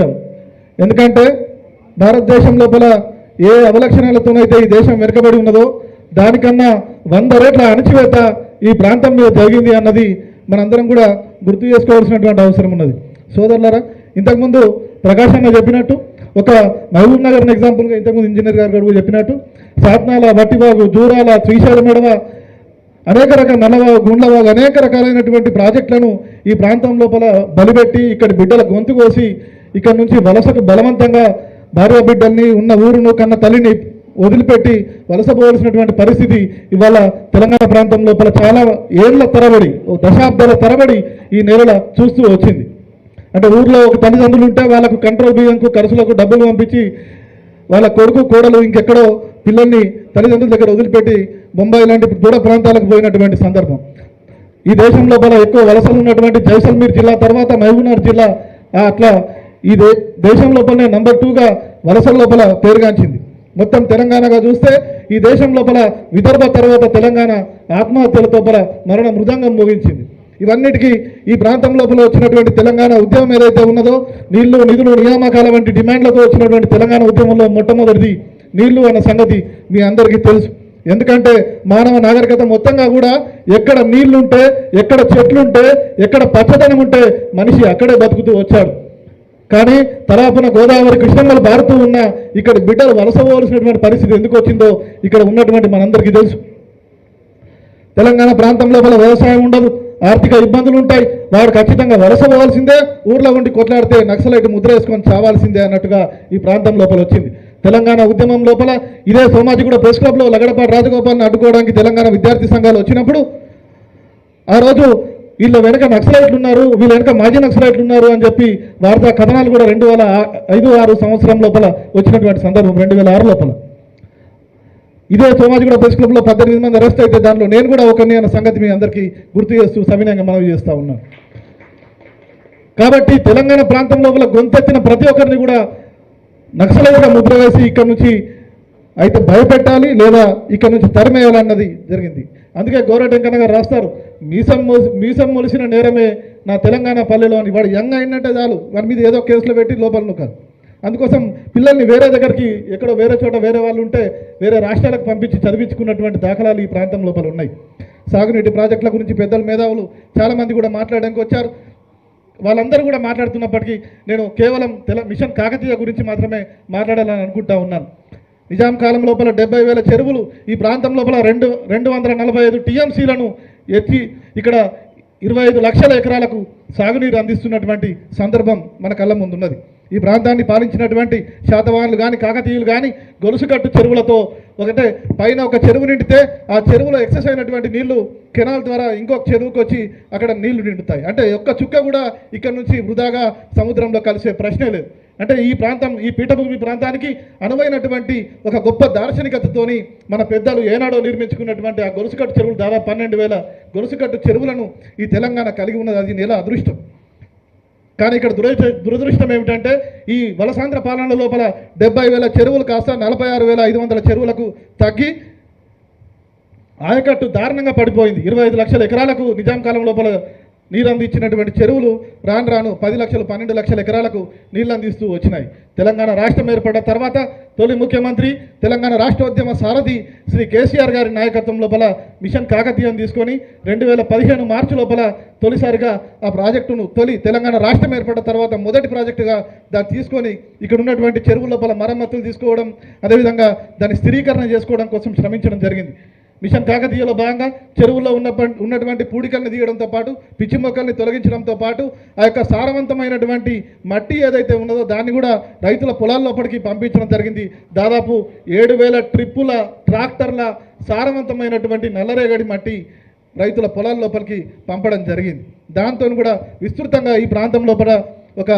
విషయం ఎందుకంటే భారతదేశం లోపల ఏ అవలక్షణాలతోనైతే ఈ దేశం వెనుకబడి ఉన్నదో దానికన్నా వంద రేట్ల అణచివేత ఈ ప్రాంతం మీద జరిగింది అన్నది మనందరం కూడా గుర్తు చేసుకోవాల్సినటువంటి అవసరం ఉన్నది. సోదరులారా ఇంతకుముందు ప్రకాష్ అన్న చెప్పినట్టు ఒక మహబూబ్ నగర్ ఎగ్జాంపుల్గా ఇంతకుముందు ఇంజనీర్ గారు కూడా చెప్పినట్టు సాత్నాల వట్టిబాగు జూరాల శ్రీశైలం మెడవ అనేక రకాల నల్లవాగు గుండ్లవాగు అనేక రకాలైనటువంటి ప్రాజెక్టులను ఈ ప్రాంతం లోపల బలిపెట్టి ఇక్కడ బిడ్డల గొంతు కోసి ఇక్కడ నుంచి వలసకు బలవంతంగా భార్య బిడ్డల్ని ఉన్న ఊరును కన్న తల్లిని వదిలిపెట్టి వలసపోవలసినటువంటి పరిస్థితి ఇవాళ తెలంగాణ ప్రాంతం లోపల చాలా ఏళ్ళ తరబడి దశాబ్దాల తరబడి ఈ నెలల చూస్తూ వచ్చింది. అంటే ఊర్లో ఒక తల్లిదండ్రులు ఉంటే వాళ్ళకు కంట్రోల్ బియ్యంకు ఖర్చులకు డబ్బులు పంపించి వాళ్ళ కొడుకు కోడలు ఇంకెక్కడో పిల్లల్ని తల్లిదండ్రుల దగ్గర వదిలిపెట్టి బొంబాయి లాంటి దూర ప్రాంతాలకు పోయినటువంటి సందర్భం. ఈ దేశం లోపల ఎక్కువ వలసలు ఉన్నటువంటి జైసల్మీర్ జిల్లా తర్వాత మహబూబ్నగర్ జిల్లా అట్లా ఈ దే దేశం లోపలనే నంబర్ టూగా వలసల లోపల పేరుగాంచింది. మొత్తం తెలంగాణగా చూస్తే ఈ దేశం లోపల విదర్భ తర్వాత తెలంగాణ ఆత్మహత్యల లోపల మరణ మృదంగం మోగించింది. ఇవన్నిటికీ ఈ ప్రాంతం లోపల వచ్చినటువంటి తెలంగాణ ఉద్యమం ఏదైతే ఉన్నదో నీళ్ళు నిధులు నియామకాల వంటి డిమాండ్లతో వచ్చినటువంటి తెలంగాణ ఉద్యమంలో మొట్టమొదటిది నీళ్ళు అన్న సంగతి మీ అందరికీ తెలుసు. ఎందుకంటే మానవ నాగరికత మొత్తంగా కూడా ఎక్కడ నీళ్ళుంటే ఎక్కడ చెట్లుంటే ఎక్కడ పచ్చదనం ఉంటే మనిషి అక్కడే బతుకుతూ వచ్చాడు. కానీ తలాపన గోదావరి కృష్ణమ్మలు బారుతూ ఉన్న ఇక్కడ బిడ్డలు వలసపోవలసినటువంటి పరిస్థితి ఎందుకు వచ్చిందో ఇక్కడ ఉన్నటువంటి మనందరికీ తెలుసు. తెలంగాణ ప్రాంతం లోపల వ్యవసాయం ఉండదు ఆర్థిక ఇబ్బందులు ఉంటాయి వాడు ఖచ్చితంగా వలస పోవాల్సిందే ఊర్లో ఉండి కొట్లాడితే నక్సలైట్ ముద్ర వేసుకొని చావాల్సిందే అన్నట్టుగా ఈ ప్రాంతం లోపల వచ్చింది. తెలంగాణ ఉద్యమం లోపల ఇదే సోమాజిగూడ ప్రెస్ క్లబ్లో లగడపాటి రాజగోపాల్ని అడ్డుకోవడానికి తెలంగాణ విద్యార్థి సంఘాలు వచ్చినప్పుడు ఆ రోజు వీళ్ళ వెనక నక్సలైట్లు ఉన్నారు వీళ్ళ వెనక మాజీ నక్సలైట్లు ఉన్నారు అని చెప్పి వార్తా కథనాలు కూడా రెండు వేల ఐదు ఆరు సంవత్సరం లోపల వచ్చినటువంటి సందర్భం రెండు వేల ఆరు లోపల. ఇదే సోమాజిగూడ ప్రెస్ క్లబ్లో పద్దెనిమిది మంది అరెస్ట్ అయితే దాంట్లో నేను కూడా ఒకరిని అన్న సంగతి మీ అందరికీ గుర్తు చేస్తూ సవినయంగా మనవి చేస్తా ఉన్నాను కాబట్టి తెలంగాణ ప్రాంతం లోపల గొంతెత్తిన ప్రతి ఒక్కరిని కూడా నక్సలైట్గా ముద్ర వేసి ఇక్కడ నుంచి అయితే భయపెట్టాలి లేదా ఇక్కడ నుంచి తరిమేయాలన్నది జరిగింది. అందుకే గౌరవ గారు రాస్తారు మీసం మీసం మొలిసిన నేరమే నా తెలంగాణ పల్లెలో అని. వాడు యంగ్ అయినట్టే చాలు. వాడి మీద ఏదో కేసులో పెట్టి లోపల నొక్కారు అందుకోసం పిల్లల్ని వేరే దగ్గరికి ఎక్కడో వేరే చోట వేరే వాళ్ళు ఉంటే వేరే రాష్ట్రాలకు పంపించి చదివించుకున్నటువంటి దాఖలాలు ఈ ప్రాంతం లోపల ఉన్నాయి. సాగునీటి ప్రాజెక్టుల గురించి పెద్దల మేధావులు చాలామంది కూడా మాట్లాడడానికి వచ్చారు. వాళ్ళందరూ కూడా మాట్లాడుతున్నప్పటికీ నేను కేవలం తెల మిషన్ కాకతీయ గురించి మాత్రమే మాట్లాడాలని అనుకుంటా ఉన్నాను. నిజాం కాలం లోపల డెబ్బై వేల చెరువులు ఈ ప్రాంతం లోపల రెండు రెండు వందల నలభై ఐదు టీఎంసీలను ఎత్తి ఇక్కడ ఇరవై ఐదు లక్షల ఎకరాలకు సాగునీరు అందిస్తున్నటువంటి సందర్భం మన కళ్ళ ముందు ఉన్నది ఈ ప్రాంతాన్ని పాలించినటువంటి శాతవాహనులు కానీ కాకతీయులు కానీ గొలుసుకట్టు చెరువులతో ఒకటే పైన ఒక చెరువు నిండితే ఆ చెరువులో ఎక్సెస్ అయినటువంటి నీళ్ళు కెనాల్ ద్వారా ఇంకొక చెరువుకు వచ్చి అక్కడ నీళ్ళు నిండుతాయి. అంటే ఒక్క చుక్క కూడా ఇక్కడ నుంచి వృధాగా సముద్రంలో కలిసే ప్రశ్నే లేదు. అంటే ఈ ప్రాంతం ఈ పీఠభూమి ప్రాంతానికి అనువైనటువంటి ఒక గొప్ప దార్శనికతతోని మన పెద్దలు ఏనాడో నిర్మించుకున్నటువంటి ఆ గొలుసుకట్టు చెరువులు దాదాపు పన్నెండు వేల గొలుసుకట్టు చెరువులను ఈ తెలంగాణ కలిగి ఉన్నది. అది నెల అదృష్టం. కానీ ఇక్కడ దురదృష్ట దురదృష్టం ఏమిటంటే ఈ వలసాంధ్ర పాలన లోపల డెబ్బై వేల చెరువులు కాస్త నలభై ఆరు వేల ఐదు వందల చెరువులకు తగ్గి ఆయకట్టు దారుణంగా పడిపోయింది. ఇరవై ఐదు లక్షల ఎకరాలకు నిజాం కాలం లోపల నీరు అందించినటువంటి చెరువులు రాను రాను పది లక్షలు పన్నెండు లక్షల ఎకరాలకు నీళ్ళు అందిస్తూ వచ్చినాయి. తెలంగాణ రాష్ట్రం ఏర్పడిన తర్వాత తొలి ముఖ్యమంత్రి తెలంగాణ రాష్ట్రోద్యమ సారథి శ్రీ కేసీఆర్ గారి నాయకత్వం లోపల మిషన్ కాకతీయం తీసుకొని రెండు వేల పదిహేను మార్చి లోపల తొలిసారిగా ఆ ప్రాజెక్టును తొలి తెలంగాణ రాష్ట్రం ఏర్పడ్డ తర్వాత మొదటి ప్రాజెక్టుగా దాన్ని తీసుకొని ఇక్కడ ఉన్నటువంటి చెరువుల లోపల మరమ్మతులు తీసుకోవడం అదేవిధంగా దాన్ని స్థిరీకరణ చేసుకోవడం కోసం శ్రమించడం జరిగింది. మిషన్ కాకతీయలో భాగంగా చెరువుల్లో ఉన్న ఉన్నటువంటి పూడికల్ని తీయడంతో పాటు పిచ్చి మొక్కల్ని తొలగించడంతో పాటు ఆ యొక్క సారవంతమైనటువంటి మట్టి ఏదైతే ఉన్నదో దాన్ని కూడా రైతుల పొలాల్లోపటికి పంపించడం జరిగింది. దాదాపు ఏడు వేల ట్రిప్పుల ట్రాక్టర్ల సారవంతమైనటువంటి నల్లరేగడి మట్టి రైతుల పొలాల లోపలికి పంపడం జరిగింది. దాంతో కూడా విస్తృతంగా ఈ ప్రాంతం లోపల ఒక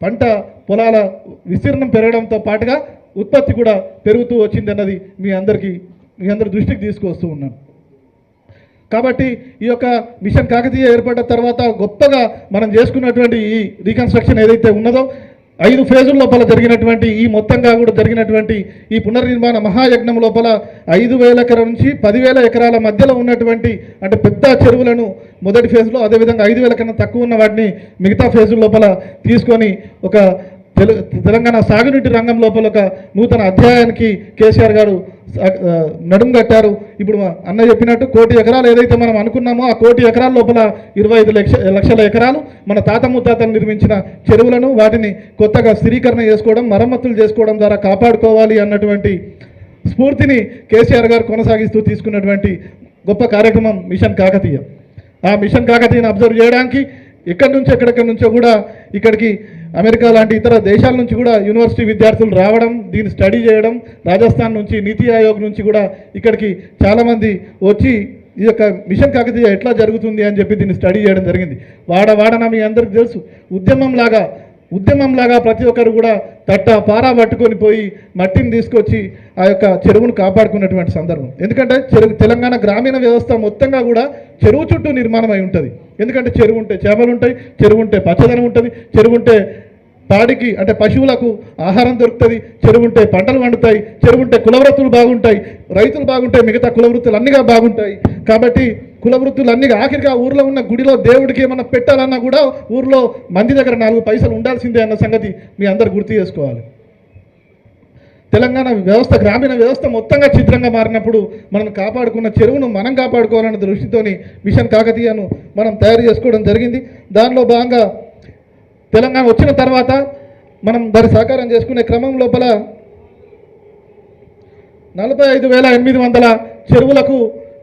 పంట పొలాల విస్తీర్ణం పెరగడంతో పాటుగా ఉత్పత్తి కూడా పెరుగుతూ వచ్చిందన్నది మీ అందరికీ మీ అందరి దృష్టికి తీసుకొస్తూ ఉన్నాను. కాబట్టి ఈ యొక్క మిషన్ కాకతీయ ఏర్పడ్డ తర్వాత గొప్పగా మనం చేసుకున్నటువంటి ఈ రీకన్స్ట్రక్షన్ ఏదైతే ఉన్నదో ఐదు ఫేజుల లోపల జరిగినటువంటి ఈ మొత్తంగా కూడా జరిగినటువంటి ఈ పునర్నిర్మాణ మహాయజ్ఞం లోపల ఐదు వేల ఎకరాల నుంచి పదివేల ఎకరాల మధ్యలో ఉన్నటువంటి అంటే పెద్ద చెరువులను మొదటి ఫేజ్లో అదేవిధంగా ఐదు వేల కన్నా తక్కువ ఉన్న వాటిని మిగతా ఫేజుల లోపల తీసుకొని ఒక తెలంగాణ సాగునీటి రంగం లోపల ఒక నూతన అధ్యాయానికి కేసీఆర్ గారు నడుం కట్టారు. ఇప్పుడు మా అన్న చెప్పినట్టు కోటి ఎకరాలు ఏదైతే మనం అనుకున్నామో ఆ కోటి ఎకరాల లోపల ఇరవై ఐదు లక్ష లక్షల ఎకరాలు మన తాత ముత్తాతలు నిర్మించిన చెరువులను వాటిని కొత్తగా స్థిరీకరణ చేసుకోవడం మరమ్మతులు చేసుకోవడం ద్వారా కాపాడుకోవాలి అన్నటువంటి స్ఫూర్తిని కేసీఆర్ గారు కొనసాగిస్తూ తీసుకున్నటువంటి గొప్ప కార్యక్రమం మిషన్ కాకతీయ. ఆ మిషన్ కాకతీయను అబ్జర్వ్ చేయడానికి ఎక్కడి నుంచి ఎక్కడెక్కడి నుంచో కూడా ఇక్కడికి అమెరికా లాంటి ఇతర దేశాల నుంచి కూడా యూనివర్సిటీ విద్యార్థులు రావడం దీన్ని స్టడీ చేయడం రాజస్థాన్ నుంచి నీతి ఆయోగ్ నుంచి కూడా ఇక్కడికి చాలామంది వచ్చి ఈ యొక్క మిషన్ కాకతీయ ఎట్లా జరుగుతుంది అని చెప్పి దీన్ని స్టడీ చేయడం జరిగింది. వాడ వాడన మీ అందరికి తెలుసు. ఉద్యమం లాగా ఉద్యమం లాగా ప్రతి ఒక్కరు కూడా తట్ట పారా పట్టుకొని పోయి మట్టిని తీసుకొచ్చి ఆ యొక్క చెరువును కాపాడుకున్నటువంటి సందర్భం. ఎందుకంటే చెరువు తెలంగాణ గ్రామీణ వ్యవస్థ మొత్తంగా కూడా చెరువు చుట్టూ నిర్మాణం అయి ఉంటుంది. ఎందుకంటే చెరువు ఉంటే చేపలు ఉంటాయి చెరువు ఉంటే పచ్చదనం ఉంటుంది చెరువు ఉంటే పాడికి అంటే పశువులకు ఆహారం దొరుకుతుంది చెరువు ఉంటే పంటలు పండుతాయి చెరువు ఉంటే కులవృత్తులు బాగుంటాయి రైతులు బాగుంటాయి మిగతా కులవృత్తులు అన్నిగా బాగుంటాయి. కాబట్టి కులవృత్తులు అన్ని ఆఖరిగా ఊర్లో ఉన్న గుడిలో దేవుడికి ఏమన్నా పెట్టాలన్నా కూడా ఊర్లో మంది దగ్గర నాలుగు పైసలు ఉండాల్సిందే అన్న సంగతి మీ అందరు గుర్తు చేసుకోవాలి. తెలంగాణ వ్యవస్థ గ్రామీణ వ్యవస్థ మొత్తంగా చిత్రంగా మారినప్పుడు మనం కాపాడుకున్న చెరువును మనం కాపాడుకోవాలన్న దృష్టితోని మిషన్ కాకతీయను మనం తయారు చేసుకోవడం జరిగింది. దానిలో భాగంగా తెలంగాణ వచ్చిన తర్వాత మనం దాని సహకారం చేసుకునే క్రమం లోపల నలభై ఐదు వేల ఎనిమిది వందల చెరువులకు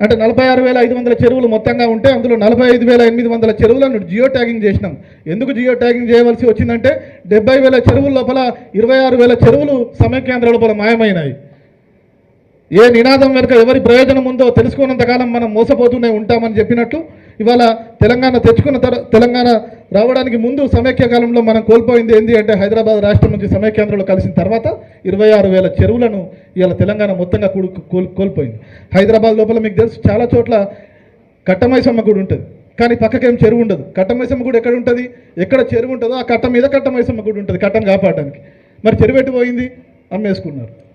అంటే నలభై ఆరు వేల ఐదు వందల చెరువులు మొత్తంగా ఉంటే అందులో నలభై ఐదు వేల ఎనిమిది వందల చెరువులను జియో ట్యాగింగ్ చేసినాం. ఎందుకు జియో ట్యాగింగ్ చేయవలసి వచ్చిందంటే డెబ్బై వేల చెరువుల లోపల ఇరవై ఆరు వేల చెరువులు సమైక్యాంధ్ర లోపల మాయమైనాయి. ఏ నినాదం వెనుక ఎవరి ప్రయోజనం ఉందో తెలుసుకున్నంత కాలం మనం మోసపోతూనే ఉంటామని చెప్పినట్టు ఇవాళ తెలంగాణ తెచ్చుకున్న తర తెలంగాణ రావడానికి ముందు సమైక్య కాలంలో మనం కోల్పోయింది ఏంటి అంటే హైదరాబాద్ రాష్ట్రం నుంచి సమైక్యాంధ్రలో కలిసిన తర్వాత ఇరవై ఆరు వేల చెరువులను ఇవాళ తెలంగాణ మొత్తంగా కూడు కోల్ కోల్పోయింది. హైదరాబాద్ లోపల మీకు తెలుసు చాలా చోట్ల కట్టమైసమ్మ గుడి ఉంటుంది. కానీ పక్కకేం చెరువు ఉండదు. కట్టమైసమ్మ గుడి ఎక్కడ ఉంటుంది? ఎక్కడ చెరువు ఉంటుందో ఆ కట్ట మీద కట్టమైసమ్మ గుడి ఉంటుంది కట్టను కాపాడడానికి. మరి చెరువు ఎటు పోయింది? అమ్మేసుకున్నారు.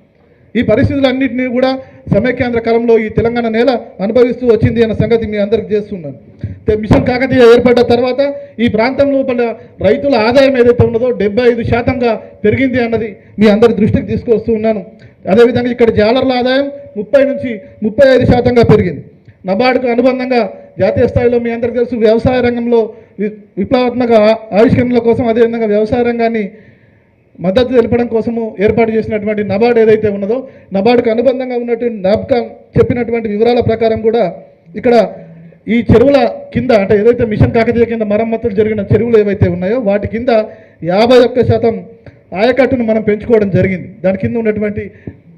ఈ పరిస్థితులన్నింటినీ కూడా సమైక్యాంధ్ర కాలంలో ఈ తెలంగాణ నేల అనుభవిస్తూ వచ్చింది అన్న సంగతి మీ అందరికి చేస్తున్నాను. మిషన్ కాకతీయ ఏర్పడ్డ తర్వాత ఈ ప్రాంతం లోపల రైతుల ఆదాయం ఏదైతే ఉన్నదో డెబ్బై ఐదు శాతంగా పెరిగింది అన్నది మీ అందరి దృష్టికి తీసుకొస్తూ ఉన్నాను. అదేవిధంగా ఇక్కడ జాలర్ల ఆదాయం ముప్పై నుంచి ముప్పై ఐదు శాతంగా పెరిగింది. నబార్డుకు అనుబంధంగా జాతీయ స్థాయిలో మీ అందరికీ తెలుసు వ్యవసాయ రంగంలో వి- విప్లవాత్మక ఆవిష్కరణల కోసం అదేవిధంగా వ్యవసాయ రంగాన్ని మద్దతు తెలపడం కోసము ఏర్పాటు చేసినటువంటి నబార్డ్ ఏదైతే ఉన్నదో నబార్డుకు అనుబంధంగా ఉన్నటువంటి నాబ్కామ్ చెప్పినటువంటి వివరాల ప్రకారం కూడా ఇక్కడ ఈ చెరువుల కింద అంటే ఏదైతే మిషన్ కాకతీయ కింద మరమ్మతులు జరిగిన చెరువులు ఏవైతే ఉన్నాయో వాటి కింద యాభై ఒక్క శాతం ఆయకట్టును మనం పెంచుకోవడం జరిగింది. దాని కింద ఉన్నటువంటి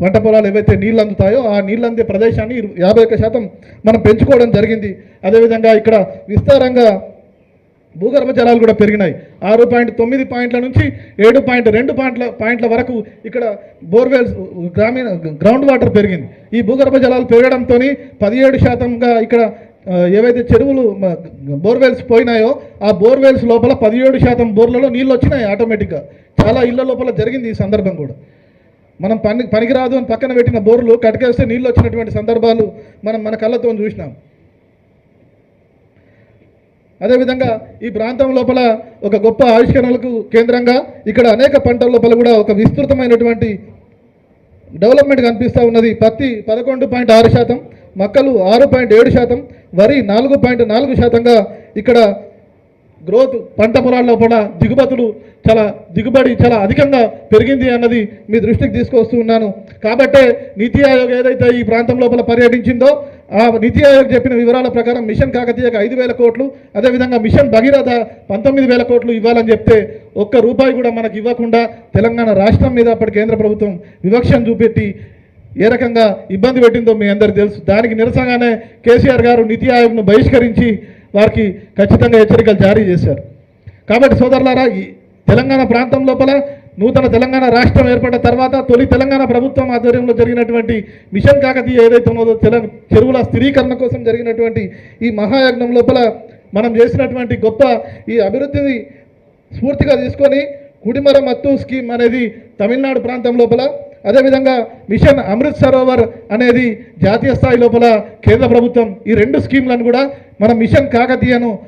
పంట పొలాలు ఏవైతే నీళ్ళు అందుతాయో ఆ నీళ్ళు అందే ప్రదేశాన్ని యాభై ఒక్క శాతం మనం పెంచుకోవడం జరిగింది. అదేవిధంగా ఇక్కడ విస్తారంగా భూగర్భ జలాలు కూడా పెరిగినాయి. ఆరు పాయింట్ తొమ్మిది పాయింట్ల నుంచి ఏడు పాయింట్ రెండు పాయింట్ల పాయింట్ల వరకు ఇక్కడ బోర్వెల్స్ గ్రామీణ గ్రౌండ్ వాటర్ పెరిగింది. ఈ భూగర్భ జలాలు పెరగడంతో పదిహేడు శాతంగా ఇక్కడ ఏవైతే చెరువులు బోర్వెల్స్ పోయినాయో ఆ బోర్వెల్స్ లోపల పదిహేడు శాతం బోర్లలో నీళ్ళు వచ్చినాయి ఆటోమేటిక్గా. చాలా ఇళ్ళ లోపల జరిగింది ఈ సందర్భం కూడా. మనం పని పనికిరాదు అని పక్కన పెట్టిన బోర్లు కటకేస్తే నీళ్ళు వచ్చినటువంటి సందర్భాలు మనం మన కళ్ళతో చూసినాం. అదేవిధంగా ఈ ప్రాంతం లోపల ఒక గొప్ప ఆవిష్కరణలకు కేంద్రంగా ఇక్కడ అనేక పంటల లోపల కూడా ఒక విస్తృతమైనటువంటి డెవలప్మెంట్ కనిపిస్తూ ఉన్నది. పత్తి పదకొండు పాయింట్ ఆరు శాతం మక్కలు ఆరు పాయింట్ ఏడు శాతం వరి నాలుగు పాయింట్ నాలుగు శాతంగా ఇక్కడ గ్రోత్ పంట పొలాల్లో కూడా దిగుబతులు చాలా దిగుబడి చాలా అధికంగా పెరిగింది అన్నది మీ దృష్టికి తీసుకొస్తూ ఉన్నాను. కాబట్టే నీతి ఆయోగ్ ఏదైతే ఈ ప్రాంతం లోపల పర్యటించిందో ఆ నీతి ఆయోగ్ చెప్పిన వివరాల ప్రకారం మిషన్ కాకతీయకు ఐదు వేల కోట్లు అదేవిధంగా మిషన్ భగీరథ పంతొమ్మిది వేల కోట్లు ఇవ్వాలని చెప్తే ఒక్క రూపాయి కూడా మనకు ఇవ్వకుండా తెలంగాణ రాష్ట్రం మీద అప్పటి కేంద్ర ప్రభుత్వం వివక్షను చూపెట్టి ఏ రకంగా ఇబ్బంది పెట్టిందో మీ అందరికి తెలుసు. దానికి నిరసనగానే కేసీఆర్ గారు నీతి ఆయోగ్ను బహిష్కరించి వారికి ఖచ్చితంగా హెచ్చరికలు జారీ చేశారు. కాబట్టి సోదరులారా ఈ తెలంగాణ ప్రాంతం లోపల నూతన తెలంగాణ రాష్ట్రం ఏర్పడిన తర్వాత తొలి తెలంగాణ ప్రభుత్వం ఆధ్వర్యంలో జరిగినటువంటి మిషన్ కాకతీయ ఏదైతే ఉన్నదో తెల చెరువుల స్థిరీకరణ కోసం జరిగినటువంటి ఈ మహాయజ్ఞం లోపల మనం చేసినటువంటి గొప్ప ఈ అభివృద్ధిని స్ఫూర్తిగా తీసుకొని కుడిమర మత్తు స్కీమ్ అనేది తమిళనాడు ప్రాంతం లోపల అదేవిధంగా మిషన్ అమృత్ సరోవర్ అనేది జాతీయ స్థాయి లోపల కేంద్ర ప్రభుత్వం ఈ రెండు స్కీమ్లను కూడా మన మిషన్ కాకతీయను